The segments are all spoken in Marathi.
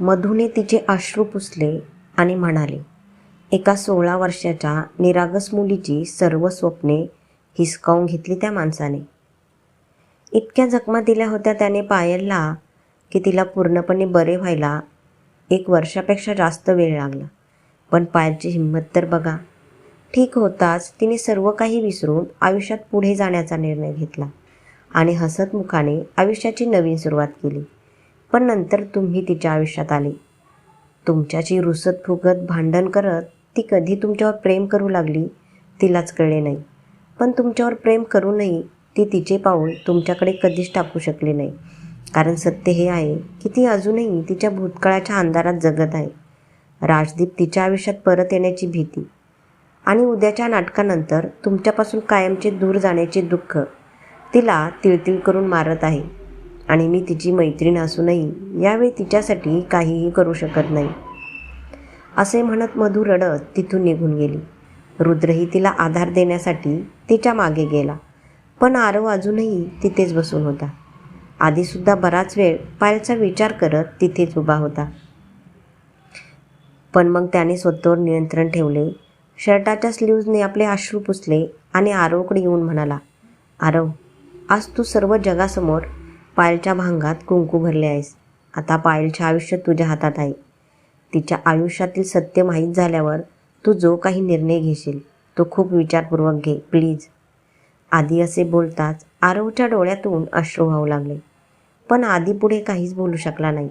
मधूने तिचे अश्रू पुसले आणि म्हणाले एका सोळा वर्षाच्या निरागस मुलीची सर्व स्वप्ने हिसकावून घेतली त्या माणसाने. इतक्या जखमा दिल्या होत्या त्याने पायलला की तिला पूर्णपणे बरे व्हायला एक वर्षापेक्षा जास्त वेळ लागला. पण पायलची हिंमत तर बघा. ठीक होताच तिने सर्व काही विसरून आयुष्यात पुढे जाण्याचा निर्णय घेतला आणि हसतमुखाने आयुष्याची नवीन सुरुवात केली. पण नंतर तुम्ही तिच्या आयुष्यात आले. तुमच्याशी रुसत फुगत भांडण करत ती कधी तुमच्यावर प्रेम करू लागली तिलाच कळले नाही. पण तुमच्यावर प्रेम करूनही ती तिचे पाऊल तुमच्याकडे कधीच टाकू शकली नाही. कारण सत्य हे आहे की ती अजूनही तिच्या भूतकाळाच्या अंधारात जगत आहे. राजदीप तिच्या आयुष्यात परत येण्याची भीती आणि उद्याच्या नाटकानंतर तुमच्यापासून कायमचे दूर जाण्याचे दुःख तिला तिळतिळ करून मारत आहे. आणि मी तिची मैत्रीण असूनही यावेळी तिच्यासाठी काहीही करू शकत नाही. असे म्हणत मधू रडत तिथून निघून गेली. रुद्रही तिला आधार देण्यासाठी तिच्यामागे गेला पण आरव अजूनही तिथेच बसून होता. आधीसुद्धा बराच वेळ पायलचा विचार करत तिथेच उभा होता. पण मग त्याने स्वतःवर नियंत्रण ठेवले. शर्टाच्या स्लीव्जने आपले अश्रू पुसले आणि आरवकडे येऊन म्हणाला आरव आज तू सर्व जगासमोर पायलच्या भांगात कुंकू भरले आहेस. आता पायलच्या आयुष्य तुझ्या हातात आहे. तिच्या आयुष्यातील सत्य माहीत झाल्यावर तू जो काही निर्णय घेशील तो खूप विचारपूर्वक घे प्लीज. आधी असे बोलताच आरवच्या डोळ्यातून अश्रू वाहू लागले. पण आधी पुढे काहीच बोलू शकला नाही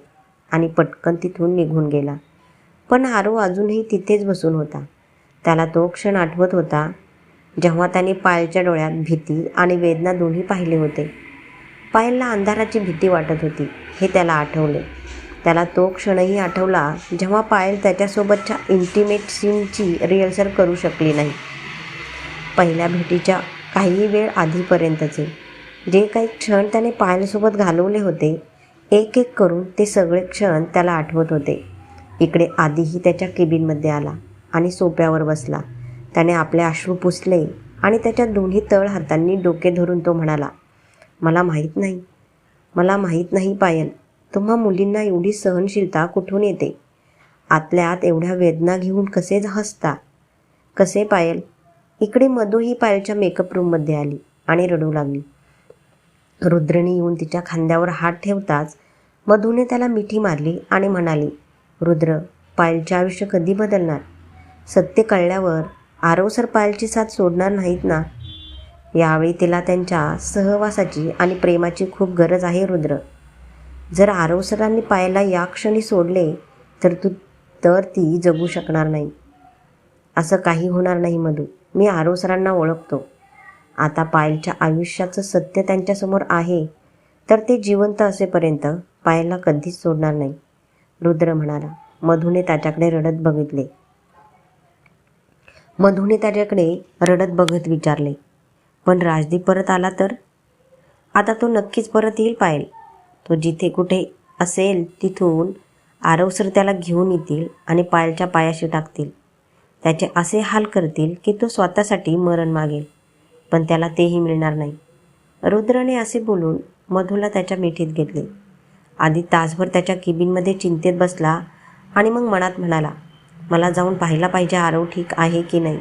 आणि पटकन तिथून निघून गेला. पण आरव अजूनही तिथेच बसून होता. त्याला तो क्षण आठवत होता जेव्हा त्याने पायलच्या डोळ्यात भीती आणि वेदना दोन्ही पाहिले होते. पायलला अंधाराची भीती वाटत होती. हे त्याला आठवले. त्याला तो क्षणही आठवला जेव्हा पायल त्याच्यासोबतच्या इंटिमेट सीनची रिहर्सल करू शकली नाही. पहिल्या भेटीच्या काही वेळ आधीपर्यंतचे. जे काही क्षण त्याने पायलसोबत घालवले होते एक एक करून ते सगळे क्षण त्याला आठवत होते. इकडे आधीही त्याच्या केबिनमध्ये आला आणि सोप्यावर बसला. त्याने आपले अश्रू पुसले आणि त्याच्या दोन्ही तळ हातांनी डोके धरून तो म्हणाला मला माहीत नाही. मला माहीत नाही पायल. तुम्हा मुलींना एवढी सहनशीलता कुठून येते? आतल्या आत एवढ्या वेदना घेऊन कसे हसता? कसे पायल? इकडे मधू ही पायलच्या मेकअप रूममध्ये आली आणि रडू लागली. रुद्रने येऊन तिच्या खांद्यावर हात ठेवताच मधूने त्याला मिठी मारली आणि म्हणाली रुद्र पायलचे आयुष्य कधी बदलणार? सत्य कळल्यावर आरव सर पायलची साथ सोडणार नाहीत ना? यावेळी तिला त्यांच्या सहवासाची आणि प्रेमाची खूप गरज आहे रुद्र. जर आरव सरांनी पायला या क्षणी सोडले तर तू तर ती जगू शकणार नाही. असं काही होणार नाही मधू. मी आरव सरांना ओळखतो. आता पायलच्या आयुष्याचं सत्य त्यांच्यासमोर आहे तर ते जिवंत असेपर्यंत पायलला कधीच सोडणार नाही रुद्र म्हणाला. मधूने त्याच्याकडे रडत बघितले. मधूने त्याच्याकडे रडत बघत विचारले. पण राजदीप परत आला तर? आता तो नक्कीच परत येईल पायल. तो जिथे कुठे असेल तिथून आरव सर त्याला घेऊन येतील आणि पायलच्या पायाशी टाकतील. त्याचे असे हाल करतील की तो स्वतःसाठी मरण मागेल. पण त्याला तेही मिळणार नाही. रुद्रने असे बोलून मधूला त्याच्या मिठीत घेतले. आधी तासभर त्याच्या किबिनमध्ये चिंतेत बसला आणि मग मनात म्हणाला मला जाऊन पाहायला पाहिजे आरव ठीक आहे की नाही.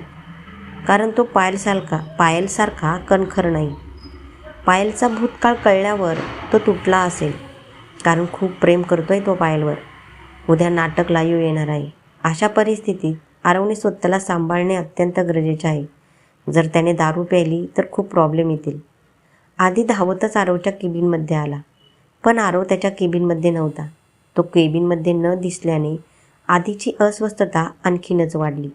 कारण तो पायलसारखा पायलसारखा कणखर नाही. पायलचा भूतकाळ कळल्यावर तो तुटला असेल. कारण खूप प्रेम करतो आहे तो पायलवर. उद्या नाटक लाईव्ह येणार आहे. अशा परिस्थितीत आरवने स्वतःला सांभाळणे अत्यंत गरजेचे आहे. जर त्याने दारू प्यायली तर खूप प्रॉब्लेम येतील. आधी धावतच आरवच्या केबिनमध्ये आला. पण आरव त्याच्या केबिनमध्ये नव्हता. तो केबिनमध्ये न दिसल्याने आधीची अस्वस्थता आणखीनच वाढली.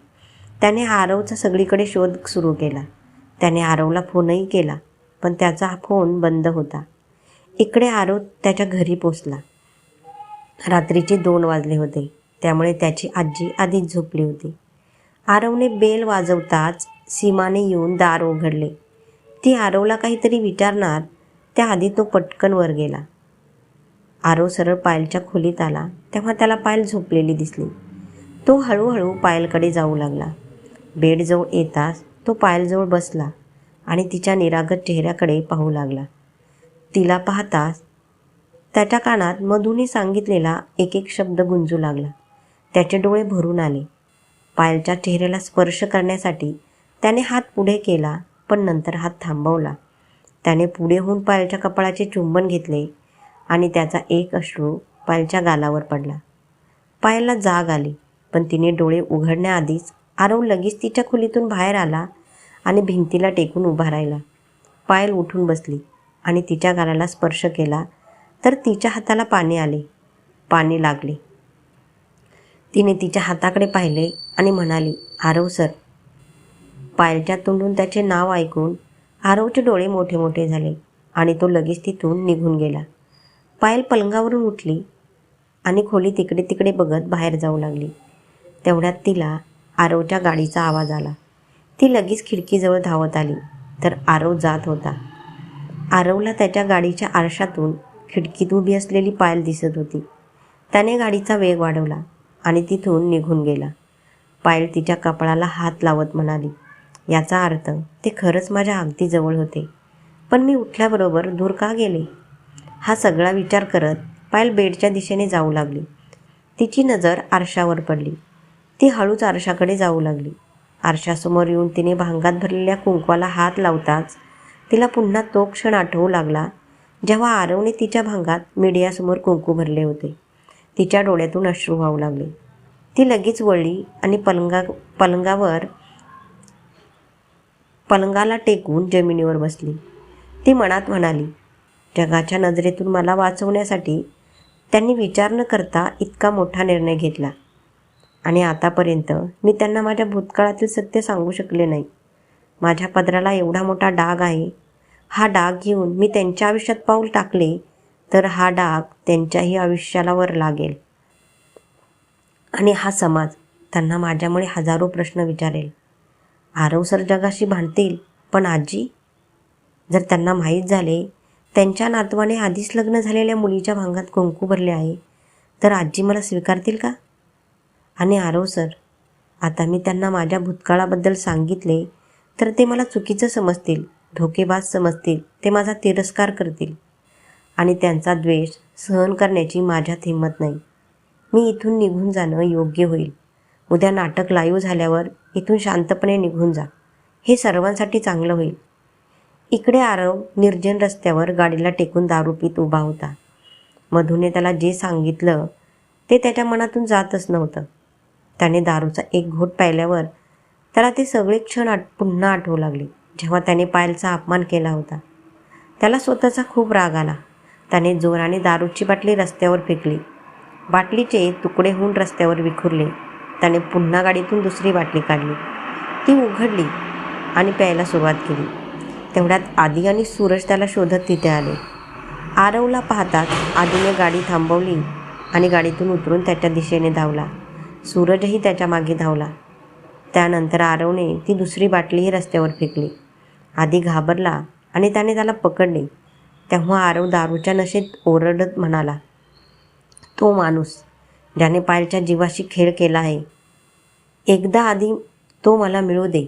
त्याने आरवचा सगळीकडे शोध सुरू केला. त्याने आरवला फोनही केला पण त्याचा फोन बंद होता. इकडे आरव त्याच्या घरी पोचला. रात्रीचे दोन वाजले होते त्यामुळे त्याची आजी आधीच झोपली होती. आरवने बेल वाजवताच सीमाने येऊन दार उघडले. ती आरवला काहीतरी विचारणार त्याआधी तो पटकन वर गेला. आरव सरळ पायलच्या खोलीत आला तेव्हा त्याला पायल झोपलेली दिसली. तो हळूहळू पायलकडे जाऊ लागला. बेडजवळ येताच तो पायलजवळ बसला आणि तिच्या निरागत चेहऱ्याकडे पाहू लागला. तिला पाहताच त्याच्या कानात मधूने सांगितलेला एक एक शब्द गुंजू लागला. त्याचे डोळे भरून आले. पायलच्या चेहऱ्याला स्पर्श करण्यासाठी त्याने हात पुढे केला पण नंतर हात थांबवला. त्याने पुढे होऊन पायलच्या कपाळाचे चुंबन घेतले आणि त्याचा एक अश्रू पायलच्या गालावर पडला. पायलला जाग आली पण तिने डोळे उघडण्याआधीच आरव लगेच तिच्या खोलीतून बाहेर आला आणि भिंतीला टेकून उभा राहिला. पायल उठून बसली आणि तिच्या गालाला स्पर्श केला तर तिच्या हाताला पाणी आले. पाणी लागले. तिने तिच्या हाताकडे पाहिले आणि म्हणाली आरव सर. पायलच्या तोंडून त्याचे नाव ऐकून आरवचे डोळे मोठे मोठे झाले आणि तो लगेच तिथून निघून गेला. पायल पलंगावरून उठली आणि खोली तिकडे तिकडे बघत बाहेर जाऊ लागली. तेवढ्यात तिला आरवच्या गाडीचा आवाज आला. ती लगेच खिडकीजवळ धावत आली. तर आरव जात होता. आरवला त्याच्या गाडीच्या आरशातून खिडकीत उभी असलेली पायल दिसत होती. त्याने गाडीचा वेग वाढवला आणि तिथून निघून गेला. पायल तिच्या कपाळाला हात लावत म्हणाली याचा अर्थ ते खरंच माझ्या अगदी जवळ होते. पण मी उठल्याबरोबर दूर का गेले? हा सगळा विचार करत पायल बेडच्या दिशेने जाऊ लागली. तिची नजर आरशावर पडली. ती हळूच आरशाकडे जाऊ लागली. आरशासमोर येऊन तिने भांगात भरलेल्या कुंकवाला हात लावताच तिला पुन्हा तो क्षण आठवू लागला जेव्हा आरवने तिच्या भांगात मीडियासमोर कुंकू भरले होते. तिच्या डोळ्यातून अश्रू वाहू लागले. ती लगेच वळली आणि पलंगा पलंगावर पलंगाला टेकून जमिनीवर बसली. ती मनात म्हणाली जगाच्या नजरेतून मला वाचवण्यासाठी त्यांनी विचार न करता इतका मोठा निर्णय घेतला. आणि आतापर्यंत मी त्यांना माझ्या भूतकाळातील सत्य सांगू शकले नाही. माझ्या पदराला एवढा मोठा डाग आहे. हा डाग घेऊन मी त्यांच्या आयुष्यात पाऊल टाकले तर हा डाग त्यांच्याही आयुष्याला वर लागेल. आणि हा समाज त्यांना माझ्यामुळे हजारो प्रश्न विचारेल. आरव सर जगाशी भांडतील पण आजी? जर त्यांना माहीत झाले त्यांच्या नातवाने आधीच लग्न झालेल्या मुलीच्या भांगात कुंकू भरले आहे तर आजी मला स्वीकारतील का? आणि आरव सर आता मी त्यांना माझ्या भूतकाळाबद्दल सांगितले तर ते मला चुकीचं समजतील धोकेबाज समजतील ते माझा तिरस्कार करतील आणि त्यांचा द्वेष सहन करण्याची माझ्यात हिंमत नाही. मी इथून निघून जाणं योग्य होईल. उद्या नाटक लाईव्ह झाल्यावर इथून शांतपणे निघून जा. हे सर्वांसाठी चांगलं होईल. इकडे आरव निर्जन रस्त्यावर गाडीला टेकून दारूपीत उभा होता. मधूने त्याला जे सांगितलं ते त्याच्या मनातून जातच नव्हतं. त्याने दारूचा एक घोट पाहिल्यावर त्याला ते सगळे क्षण आठ पुन्हा आठवू लागले जेव्हा त्याने पायलचा अपमान केला होता. त्याला स्वतःचा खूप राग आला. त्याने जोराने दारूची बाटली रस्त्यावर फेकली. बाटलीचे तुकडे होऊन रस्त्यावर विखुरले. त्याने पुन्हा गाडीतून दुसरी बाटली काढली. ती उघडली आणि प्यायला सुरुवात केली. तेवढ्यात आदी आणि सूरज त्याला शोधत तिथे आले. आरवला पाहताच आदीने गाडी थांबवली आणि गाडीतून उतरून त्याच्या दिशेने धावला. सूरजही त्याच्यामागे धावला. त्यानंतर आरवने ती दुसरी बाटलीही रस्त्यावर फेकली. आधी घाबरला आणि त्याने त्याला पकडले. तेव्हा आरव दारूच्या नशेत ओरडत म्हणाला तो माणूस ज्याने पायलच्या जीवाशी खेळ केला आहे एकदा आधी तो मला मिळू दे.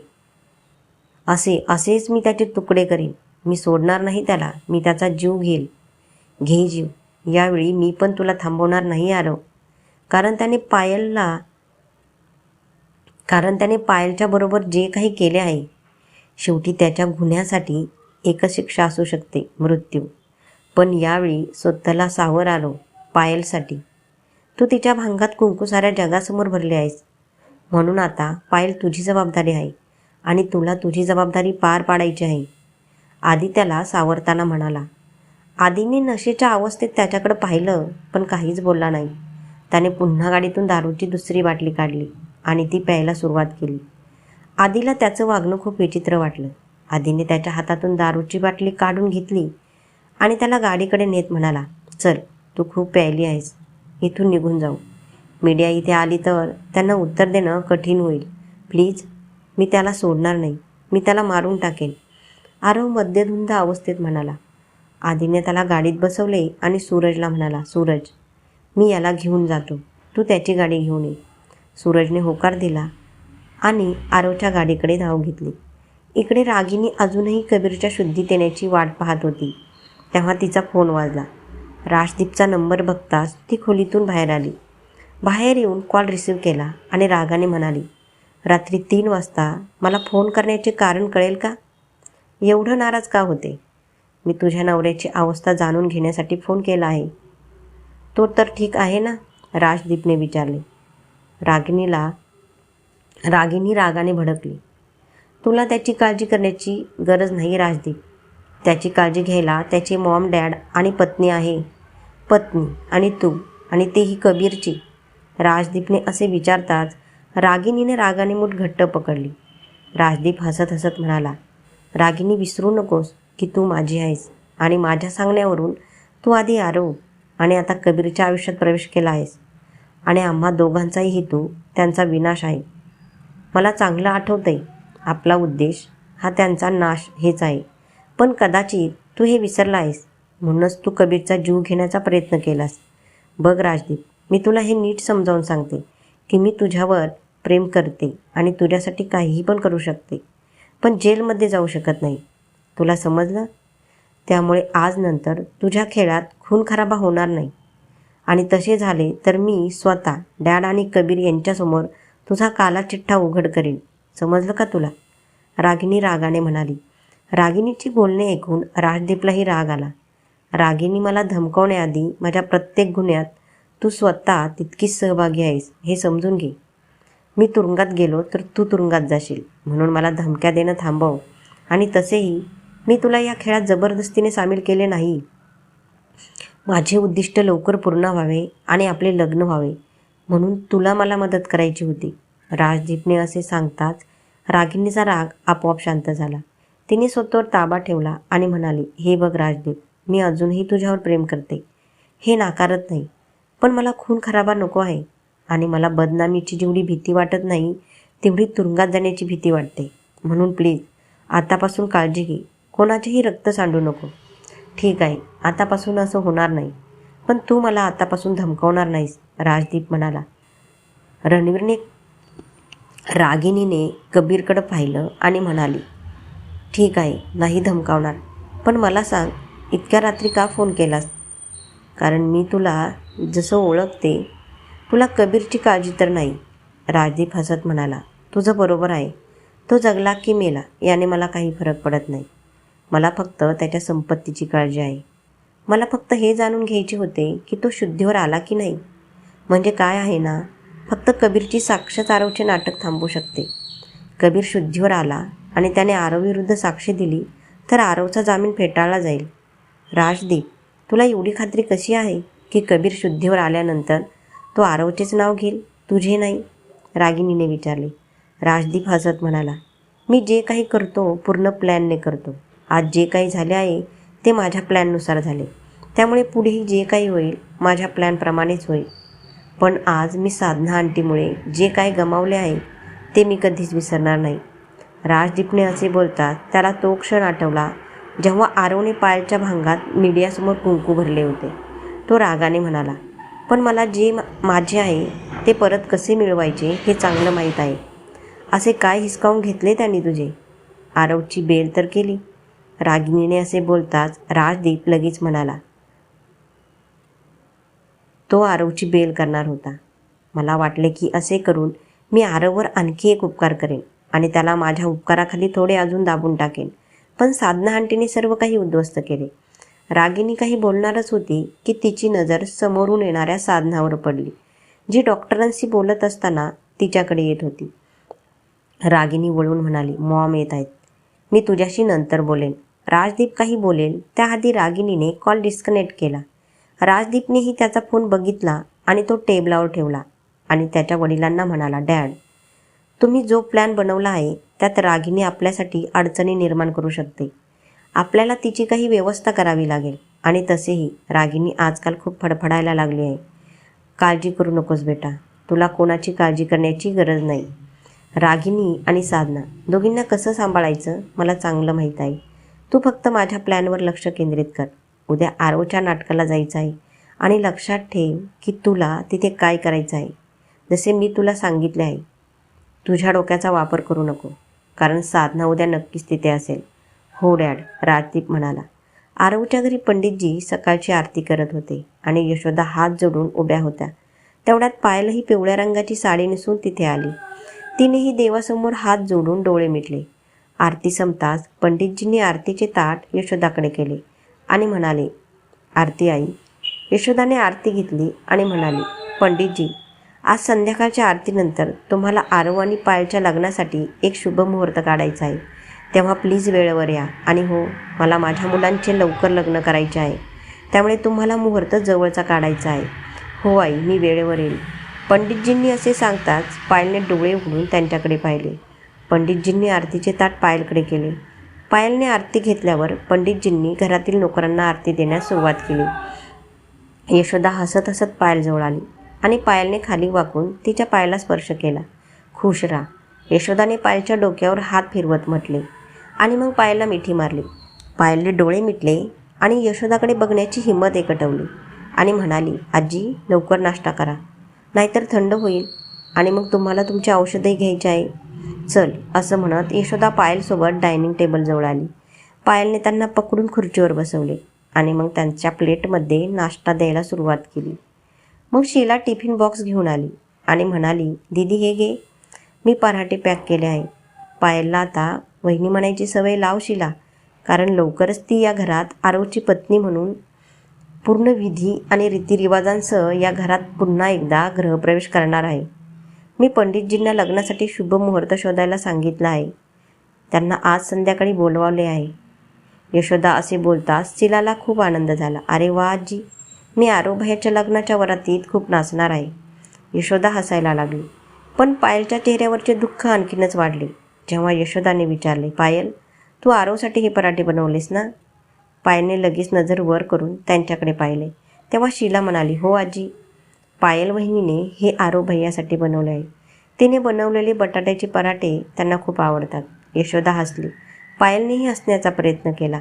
असे असेच मी त्याचे तुकडे करीन. मी सोडणार नाही त्याला. मी त्याचा जीव घेईल. घे जीव. यावेळी मी पण तुला थांबवणार नाही आरव. कारण त्याने पायलला कारण त्याने पायलच्या बरोबर जे काही केले आहे शेवटी त्याच्या गुन्ह्यासाठी एकच शिक्षा असू शकते मृत्यू. पण यावेळी स्वतःला सावर आलो पायलसाठी. तू तिच्या भांगात कुंकू साऱ्या जगासमोर भरले आहेस. म्हणून आता पायल तुझी जबाबदारी आहे आणि तुला तुझी जबाबदारी पार पाडायची आहे. आधी त्याला सावरताना म्हणाला आधीने नशेच्या अवस्थेत त्याच्याकडं पाहिलं पण काहीच बोलला नाही. त्याने पुन्हा गाडीतून दारूची दुसरी बाटली काढली आणि ती प्यायला सुरुवात केली. आधीला त्याचं वागणं खूप विचित्र वाटलं. आधीने त्याच्या हातातून दारूची बाटली काढून घेतली आणि त्याला गाडीकडे नेत म्हणाला चल तू खूप प्यायली आहेस. इथून निघून जाऊ. मीडिया इथे आली तर त्यांना उत्तर देणं कठीण होईल. प्लीज मी त्याला सोडणार नाही. मी त्याला मारून टाकेन. आरव मध्यधुंद अवस्थेत म्हणाला. आधीने त्याला गाडीत बसवले आणि सूरजला म्हणाला सूरज मी याला घेऊन जातो. तू त्याची गाडी घेऊन ये. सूरजने होकार दिला आणि आरोच्या गाडीकडे धाव घेतली. इकडे रागिनी अजूनही कबीरच्या शुद्धीत येण्याची वाट पाहत होती. तेव्हा तिचा फोन वाजला. राजदीपचा नंबर बघताच ती खोलीतून बाहेर आली. बाहेर येऊन कॉल रिसीव केला आणि रागाने म्हणाली रात्री तीन वाजता मला फोन करण्याचे कारण कळेल का? एवढं नाराज का होते? मी तुझ्या नवऱ्याची अवस्था जाणून घेण्यासाठी फोन केला आहे. तो तर ठीक आहे ना? राजदीपने विचारले. रागिणीला रागिणी रागाने भडकली. तुला त्याची काळजी करण्याची गरज नाही राजदीप. त्याची काळजी घ्यायला त्याचे मॉम डॅड आणि पत्नी आहे. पत्नी आणि तू आणि तेही कबीरची. राजदीपने असे विचारताच रागिणीने रागाने मूठ घट्ट पकडली. राजदीप हसत हसत म्हणाला रागिनी विसरू नकोस की तू माझी आहेस आणि माझ्या सांगण्यावरून तू आधी आरोप आणि आता कबीरच्या आयुष्यात प्रवेश केला आहेस. आणि आम्हा दोघांचाही हेतू त्यांचा विनाश आहे. मला चांगलं आठवतंय. आपला उद्देश हा त्यांचा नाश हेच आहे. पण कदाचित तू हे विसरला आहेस. म्हणूनच तू कबीरचा जीव घेण्याचा प्रयत्न केलास. बघ राजदीप मी तुला हे नीट समजावून सांगते की मी तुझ्यावर प्रेम करते आणि तुझ्यासाठी काहीही पण करू शकते. पण जेलमध्ये जाऊ शकत नाही. तुला समजलं? त्यामुळे आज नंतर तुझ्या खेळात खून खराबा होणार नाही. आणि तसे झाले तर मी स्वतः डॅड आणि कबीर यांच्यासमोर तुझा काला चिठ्ठा उघड करेन. समजलं का तुला? रागिनी रागाने म्हणाली. रागिनीची बोलणे ऐकून राजदीपलाही राग आला. रागिनी मला धमकवण्याआधी माझ्या प्रत्येक गुन्ह्यात तू स्वतः तितकीच सहभागी आहेस हे समजून घे. मी तुरुंगात गेलो तर तू तुरुंगात जाशील म्हणून मला धमक्या देणं थांबव. आणि तसेही मी तुला या खेळात जबरदस्तीने सामील केले नाही. माझे उद्दिष्ट लवकर पूर्ण व्हावे आणि आपले लग्न व्हावे. म्हणून तुला मला मदत करायची होती. राजदीपने असे सांगताच रागिणीचा राग आपोआप शांत झाला. तिने स्वतःवर ताबा ठेवला आणि म्हणाली हे बघ राजदीप मी अजूनही तुझ्यावर प्रेम करते. हे नाकारत नाही पण मला खून खराबा नको आहे आणि मला बदनामीची जेवढी भीती वाटत नाही तेवढी तुरुंगात जाण्याची भीती वाटते. म्हणून प्लीज आतापासून काळजी घे. कोणाचेही रक्त सांडू नको. ठीक आहे आतापासून असं होणार नाही. पण तू मला आतापासून धमकवणार नाहीस राजदीप म्हणाला. रणवीरने रागिनीने कबीरकडं पाहिलं आणि म्हणाली ठीक आहे नाही धमकावणार. पण मला सांग इतक्या रात्री का फोन केलास? कारण मी तुला जसं ओळखते तुला कबीरची काळजी तर नाही. राजदीप हसत म्हणाला तुझं बरोबर आहे. तो जगला की मेला याने मला काही फरक पडत नाही. मला फक्त त्याच्या संपत्तीची काळजी आहे. मला फक्त हे जाणून घ्यायचे होते की तो शुद्धीवर आला की नाही. म्हणजे काय आहे ना फक्त कबीरची साक्ष आरवचे नाटक थांबू शकते. कबीर शुद्धीवर आला आणि त्याने आरवविरुद्ध साक्षी दिली तर आरवचा जामीन फेटाळला जाईल. राजदीप तुला एवढी खात्री कशी आहे की कबीर शुद्धीवर आल्यानंतर तो आरवचेच नाव घेईल तुझे नाही? रागिनीने विचारले. राजदीप हसत म्हणाला मी जे काही करतो पूर्ण प्लॅनने करतो. आज जे काही झाले आहे ते माझ्या प्लॅननुसार झाले. त्यामुळे पुढेही जे काही होईल माझ्या प्लॅनप्रमाणेच होईल. पण आज मी साधना आंटीमुळे जे काय गमावले आहे ते मी कधीच विसरणार नाही. राजदीपने असे बोलतात त्याला तो क्षण आठवला जेव्हा आरवने पायलच्या भांगात मीडियासमोर कुंकू भरले होते. तो रागाने म्हणाला पण मला जे माझे आहे ते परत कसे मिळवायचे हे चांगलं माहीत आहे. असे काय हिसकावून घेतले त्यांनी तुझे? आरवची बेल तर केली. रागिणीने असे बोलताच राजदीप लगेच म्हणाला तो आरवची बेल करणार होता. मला वाटले की असे करून मी आरववर आणखी एक उपकार करेन आणि त्याला माझ्या उपकाराखाली थोडे अजून दाबून टाकेन. पण साधना आंटीने सर्व काही उद्ध्वस्त केले. रागिनी काही बोलणारच होती की तिची नजर समोरून येणाऱ्या साधनावर पडली. जी डॉक्टरांशी बोलत असताना तिच्याकडे येत होती. रागिनी वळून म्हणाली मॉम येत आहेत. मी तुझ्याशी नंतर बोलेन. राजदीप काही बोलेल त्याआधी रागिनीने कॉल डिस्कनेक्ट केला. राजदीपनेही त्याचा फोन बघितला आणि तो टेबलावर ठेवला आणि त्याच्या वडिलांना म्हणाला डॅड तुम्ही जो प्लॅन बनवला आहे त्यात रागिनी आपल्यासाठी अडचणी निर्माण करू शकते. आपल्याला तिची काही व्यवस्था करावी लागेल आणि तसेही रागिनी आजकाल खूप फडफडायला लागली आहे. काळजी करू नकोस बेटा तुला कोणाची काळजी करण्याची गरज नाही. रागिनी आणि साधना दोघींना कसं सांभाळायचं? मला चांगलं माहीत आहे. तू फक्त माझ्या प्लॅनवर लक्ष केंद्रित कर. उद्या आरोच्या नाटकाला जायचं आहे आणि लक्षात ठेव की तुला तिथे काय करायचं आहे. जसे मी तुला सांगितले आहे. तुझ्या डोक्याचा वापर करू नको कारण साधना उद्या नक्कीच तिथे असेल. हो डॅड राजदीप म्हणाला. आरवच्या घरी पंडितजी सकाळची आरती करत होते आणि यशोदा हात जोडून उभ्या होत्या. तेवढ्यात पायलही पिवळ्या रंगाची साडी नेसून तिथे आली. तिनेही देवासमोर हात जोडून डोळे मिटले. आरती संपताच पंडितजींनी आरतीचे ताट यशोदाकडे केले आणि म्हणाले आरती आई. यशोदाने आरती घेतली आणि म्हणाली पंडितजी आज संध्याकाळच्या आरतीनंतर तुम्हाला आरव आणि पायलच्या लग्नासाठी एक शुभ मुहूर्त काढायचा आहे. तेव्हा प्लीज वेळेवर या. आणि हो मला माझ्या मुलांचे लवकर लग्न करायचे आहे. त्यामुळे तुम्हाला मुहूर्त जवळचा काढायचा आहे. हो आई मी वेळेवर येईल. पंडितजींनी असे सांगताच पायलने डोळे उघडून त्यांच्याकडे पाहिले. पंडितजींनी आरतीचे ताट पायलकडे केले. पायलने आरती घेतल्यावर पंडितजींनी घरातील नोकरांना आरती देण्यास सुरुवात केली. यशोदा हसत हसत पायलजवळ आली आणि पायलने खाली वाकून तिच्या पायाला स्पर्श केला. खुश राहा. यशोदाने पायलच्या डोक्यावर हात फिरवत म्हटले आणि मग पायलला मिठी मारली. पायलने डोळे मिटले आणि यशोदाकडे बघण्याची हिंमत एकटवली आणि म्हणाली आजी लवकर नाश्ता करा. नाहीतर थंड होईल आणि मग तुम्हाला तुमची औषधही घ्यायची आहे. चल असं म्हणत यशोदा पायलसोबत डायनिंग टेबलजवळ आली. पायलने त्यांना पकडून खुर्चीवर बसवले आणि मग त्यांच्या प्लेटमध्ये नाश्ता द्यायला सुरुवात केली. मग शीला टिफिन बॉक्स घेऊन आली आणि म्हणाली दीदी हे घे. मी पराठे पॅक केले आहे पायलला आता वहिनी म्हणायची सवय लाव शिला कारण लवकरच ती या घरात आरवची पत्नी म्हणून पूर्ण विधी आणि रीतिरिवाजांसह या घरात पुन्हा एकदा गृहप्रवेश करणार आहे. मी पंडितजींना लग्नासाठी शुभ मुहूर्त शोधायला सांगितलं आहे. त्यांना आज संध्याकाळी बोलवले आहे. यशोदा असे बोलताच शिलाला खूप आनंद झाला. अरे वा आजी मी आरोभयाच्या लग्नाच्या वरातीत खूप नाचणार आहे. यशोदा हसायला लागली. पण पायलच्या चेहऱ्यावरचे दुःख आणखीनच वाढले. जेव्हा यशोदाने विचारले पायल तू आरोसाठी हे पराठे बनवलेस ना? पायलने लगेच नजर वर करून त्यांच्याकडे पाहिले. तेव्हा शीला म्हणाली हो आजी पायल वहिनीने हे आरो भैयासाठी बनवले आहे तिने बनवलेले बटाट्याचे पराठे त्यांना खूप आवडतात. यशोदा हसली. पायलनेही हसण्याचा प्रयत्न केला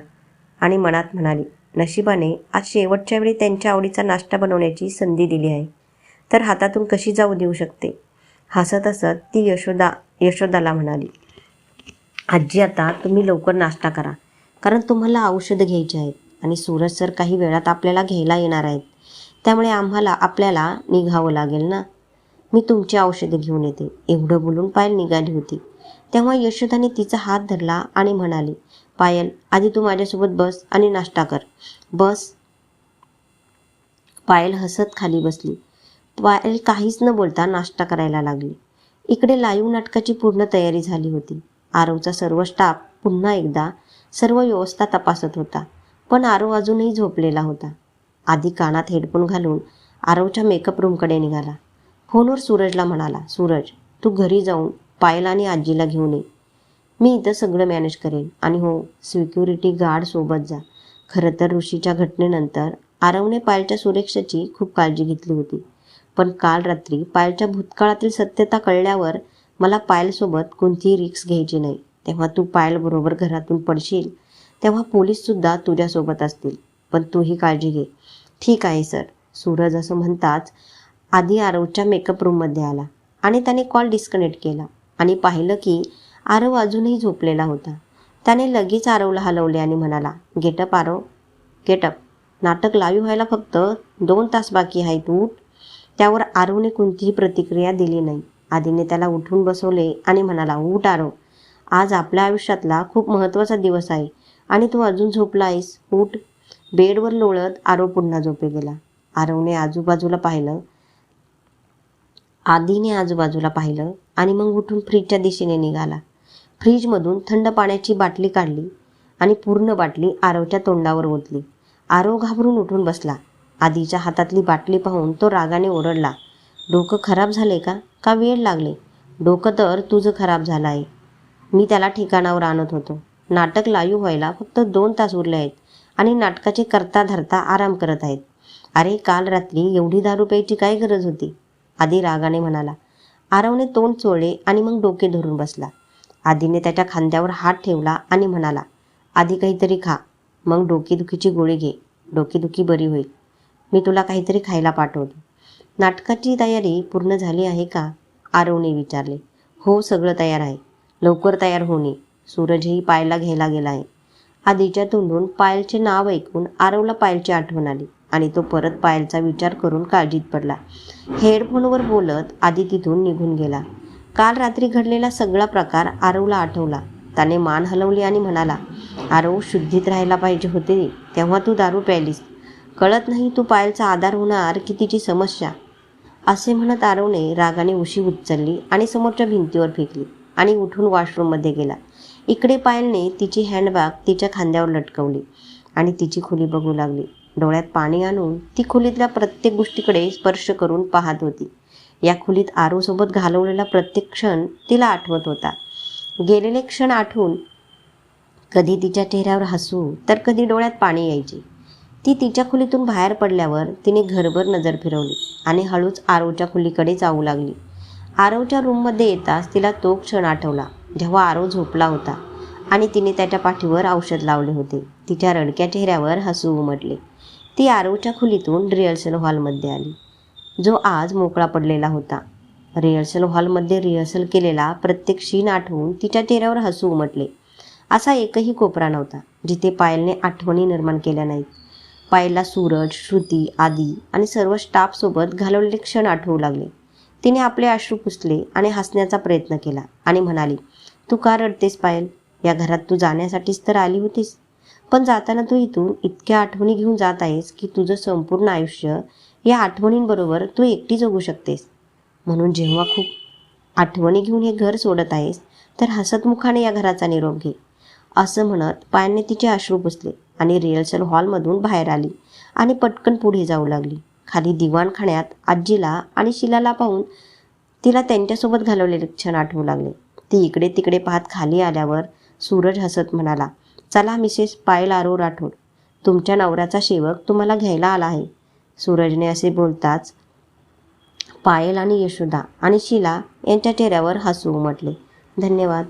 आणि मनात म्हणाली नशिबाने आज शेवटच्या वेळी त्यांच्या आवडीचा नाश्ता बनवण्याची संधी दिली आहे. तर हातातून कशी जाऊ देऊ शकते? हसत हसत ती यशोदा यशोदाला म्हणाली आजी आता तुम्ही लवकर नाश्ता करा कारण तुम्हाला औषधं घ्यायची आहेत आणि सूरज सर काही वेळात आपल्याला घ्यायला येणार आहेत. त्यामुळे आम्हाला आपल्याला निघावं लागेल ना? मी तुमची औषधं घेऊन येते. एवढं बोलून पायल निघाली होती. तेव्हा यशोदाने तिचा हात धरला आणि म्हणाली पायल आधी तू माझ्यासोबत बस आणि नाश्ता कर. बस? पायल हसत खाली बसली. पायल काहीच न बोलता नाश्ता करायला लागली. इकडे लाईव्ह नाटकाची पूर्ण तयारी झाली होती. आरवचा सर्व स्टाफ पुन्हा एकदा सर्व व्यवस्था तपासत होता पण आरव अजूनही झोपलेला होता. आधी कानात हेडफोन घालून आरवच्या मेकअप रूमकडे निघाला. फोनवर सूरजला म्हणाला सूरज तू घरी जाऊन पायल आणि आजीला घेऊन ये. मी इथं सगळं मॅनेज करेन आणि हो सिक्युरिटी गार्ड सोबत जा खरं तर ऋषीच्या घटनेनंतर आरवने पायलच्या सुरक्षेची खूप काळजी घेतली होती. पण काल रात्री पायलच्या भूतकाळातील सत्यता कळल्यावर मला पायलसोबत कोणतीही रिक्स घ्यायची नाही. तेव्हा तू पायलबरोबर घरातून पडशील तेव्हा पोलीससुद्धा तुझ्यासोबत असतील. पण तूही काळजी घे. ठीक आहे सर. सूरज असं म्हणताच आधी आरवच्या मेकअप रूममध्ये आला आणि त्याने कॉल डिस्कनेक्ट केला आणि पाहिलं की आरव अजूनही झोपलेला होता. त्याने लगेच आरवला हलवले आणि म्हणाला get up Aarav. Get up नाटक लाईव्ह व्हायला फक्त दोन तास बाकी आहेत उठ. त्यावर आरवने कोणतीही प्रतिक्रिया दिली नाही. आधीने त्याला उठून बसवले आणि म्हणाला उठ आरव. आज आपल्या आयुष्यातला खूप महत्त्वाचा दिवस आहे आणि तू अजून झोपला आहेस उठ. बेडवर लोळत आरव पुन्हा झोपे गेला. आरवने आजूबाजूला पाहिलं. आधीने आजूबाजूला पाहिलं आणि मग उठून फ्रीजच्या दिशेने निघाला. फ्रीजमधून थंड पाण्याची बाटली काढली आणि पूर्ण बाटली आरवच्या तोंडावर ओतली. आरव घाबरून उठून बसला. आधीच्या हातातली बाटली पाहून तो रागाने ओरडला. डोकं खराब झाले का? का वेळ लागले? डोकं तर तुझं खराब झालं आहे. मी त्याला ठिकाणावर आणत होतो. नाटक लाईव्ह व्हायला फक्त दोन तास उरले आहेत. आणि नाटकाचे करता धरता आराम करत आहेत. अरे काल रात्री एवढी दारू प्यायची काय गरज होती? आधी रागाने म्हणाला. आरवने तोंड चोळले आणि मग डोके धरून बसला. आधीने त्याच्या खांद्यावर हात ठेवला आणि म्हणाला आधी काहीतरी खा. मग डोकेदुखीची गोळी घे. डोकेदुखी बरी होईल. मी तुला काहीतरी खायला पाठवतो. नाटकाची तयारी पूर्ण झाली आहे का? आरवने विचारले. हो सगळं तयार आहे. लवकर तयार होणे. सूरजही पायला घ्यायला गेला आहे. आधीच्या तोंडून पायलचे नाव ऐकून आरवला पायलची आठवण आली आणि तो परत पायलचा विचार करून काळजीत पडला. हेडफोनवर बोलत आधी तिथून निघून गेला. काल रात्री घडलेला सगळा प्रकार आरवला आठवला. त्याने मान हलवली आणि म्हणाला आरव शुद्धीत राहायला पाहिजे होते. तेव्हा तू दारू प्यायलीस. कळत नाही तू पायलचा आधार होणार की तिची समस्या. असे म्हणत आरवने रागाने उशी उचलली आणि समोरच्या भिंतीवर फेकली आणि उठून वॉशरूममध्ये गेला. इकडे पायलने तिची हँडबॅग तिच्या खांद्यावर लटकवली आणि तिची खोली बघू लागली. डोळ्यात पाणी आणून ती खोलीतल्या प्रत्येक गोष्टीकडे स्पर्श करून पाहत होती. या खोलीत आरोसोबत घालवलेला प्रत्येक क्षण तिला आठवत होता. गेलेले क्षण आठवून कधी तिच्या चेहऱ्यावर हसू तर कधी डोळ्यात पाणी यायचे. ती तिच्या खोलीतून बाहेर पडल्यावर तिने घरभर नजर फिरवली आणि हळूच आरवच्या खोलीकडे जाऊ लागली. आरवच्या रूममध्ये येताच तिला तो क्षण आठवला. जेव्हा आरो झोपला होता आणि तिने त्याच्या पाठीवर औषध लावले होते. तिच्या रडक्या चेहऱ्यावर हसू उमटले. ती आरोच्या खोलीतून रिहर्सल हॉलमध्ये आली. जो आज मोकळा पडलेला होता. रिहर्सल हॉलमध्ये रिहर्सल केलेला प्रत्येक क्षीण आठवून तिच्या चेहऱ्यावर हसू उमटले. असा एकही कोपरा नव्हता जिथे पायलने आठवणी निर्माण केल्या नाहीत. पायलला सूरज श्रुती आदी आणि सर्व स्टाफसोबत घालवलेले क्षण आठवू लागले. तिने आपले अश्रू पुसले आणि हसण्याचा प्रयत्न केला आणि म्हणाली तू का रडतेस पायल? या घरात तू जाण्यासाठीच तर आली होतीस. पण जाताना तू इथून इतक्या आठवणी घेऊन जात आहेस की तुझं संपूर्ण आयुष्य या आठवणींबरोबर तू एकटी जगू शकतेस. म्हणून जेव्हा खूप आठवणी घेऊन हे घर सोडत आहेस तर हसतमुखाने या घराचा निरोप घे. असं म्हणत पायाने तिचे अश्रू पुसले आणि रिहर्सल हॉलमधून बाहेर आली आणि पटकन पुढे जाऊ लागली. खाली दिवाणखाण्यात आजीला आणि शिलाला पाहून तिला त्यांच्यासोबत घालवलेले क्षण आठवू लागले. ती इकडे तिकडे पाहत खाली आल्यावर सूरज हसत म्हणाला चला मिसेस पायल आरो राठोड. तुमच्या नवऱ्याचा सेवक तुम्हाला घ्यायला आला आहे. सूरजने असे बोलताच पायल आणि यशोदा आणि शिला यांच्या चेहऱ्यावर हसू उमटले. धन्यवाद.